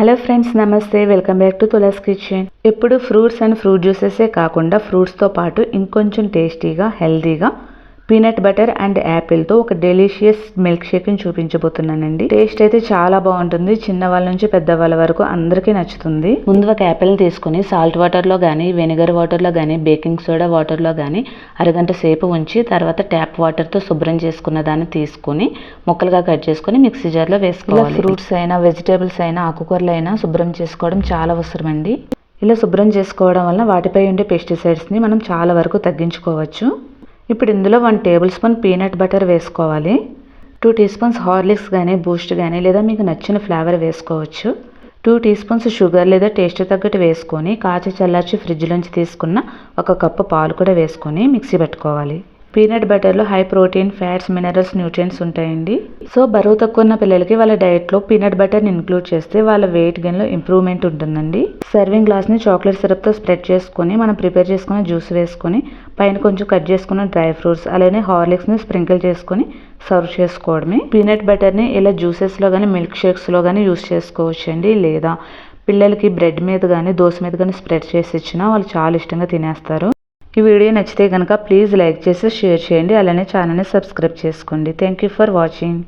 Hello friends నమస్తే. Welcome back to Tulas kitchen. ఎప్పుడు fruits and fruit జ్యూసెసే కాకుండా ఫ్రూట్స్తో పాటు ఇంకొంచెం టేస్టీగా హెల్తీగా పీనట్ బటర్ అండ్ యాపిల్తో ఒక డెలిషియస్ మిల్క్ షేక్ని చూపించబోతున్నానండి. టేస్ట్ అయితే చాలా బాగుంటుంది. చిన్న వాళ్ళ నుంచి పెద్దవాళ్ళ వరకు అందరికీ నచ్చుతుంది. ముందు ఒక యాపిల్ తీసుకుని సాల్ట్ వాటర్లో కానీ వెనిగర్ వాటర్లో కానీ బేకింగ్ సోడా వాటర్లో కానీ అరగంట సేపు ఉంచి తర్వాత ట్యాప్ వాటర్తో శుభ్రం చేసుకున్న దాన్ని తీసుకుని ముక్కలుగా కట్ చేసుకుని మిక్సీ జార్లో వేసుకోవాలి. ఫ్రూట్స్ అయినా వెజిటేబుల్స్ అయినా ఆకుకూరలు అయినా శుభ్రం చేసుకోవడం చాలా అవసరం అండి ఇలా శుభ్రం చేసుకోవడం వలన వాటిపై ఉండే పెస్టిసైడ్స్ని మనం చాలా వరకు తగ్గించుకోవచ్చు. ఇప్పుడు ఇందులో one tablespoon peanut butter వేసుకోవాలి. టూ టీ స్పూన్స్ హార్లిక్స్ కానీ బూస్ట్ కానీ లేదా మీకు నచ్చిన ఫ్లేవర్ వేసుకోవచ్చు. టూ టీ స్పూన్స్ షుగర్ లేదా టేస్ట్ తగ్గట్టు వేసుకొని కాచి చల్లార్చి ఫ్రిడ్జ్లోంచి తీసుకున్న ఒక కప్పు పాలు కూడా వేసుకొని మిక్సీ పెట్టుకోవాలి. Peanut బటర్లో high protein fats minerals nutrients ఉంటాయండి. సో బరువు తక్కువ ఉన్న పిల్లలకి వాళ్ళ డైట్లో పీనట్ బటర్ని ఇంక్లూడ్ చేస్తే వాళ్ళ వెయిట్ గెయిన్లో ఇంప్రూవ్మెంట్ ఉంటుందండి. సర్వింగ్ గ్లాస్ని చాక్లెట్ సిరప్తో స్ప్రెడ్ చేసుకొని మనం ప్రిపేర్ చేసుకున్న జ్యూస్ వేసుకొని పైన కొంచెం కట్ చేసుకున్న డ్రై ఫ్రూట్స్ అలానే హార్లిక్స్ని స్ప్రింకిల్ చేసుకొని సర్వ్ చేసుకోవడమే. పీనట్ బటర్ని ఇలా జ్యూసెస్లో కానీ మిల్క్ షేక్స్లో కానీ యూస్ చేసుకోవచ్చండి. లేదా పిల్లలకి బ్రెడ్ మీద కానీ దోశ మీద కానీ స్ప్రెడ్ చేసి ఇచ్చినా వాళ్ళు చాలా ఇష్టంగా తినేస్తారు. ఈ వీడియో నచ్చితే కనుక ప్లీజ్ లైక్ చేసి షేర్ చేయండి. అలానే ఛానల్ని సబ్స్క్రైబ్ చేసుకోండి. Thank you for watching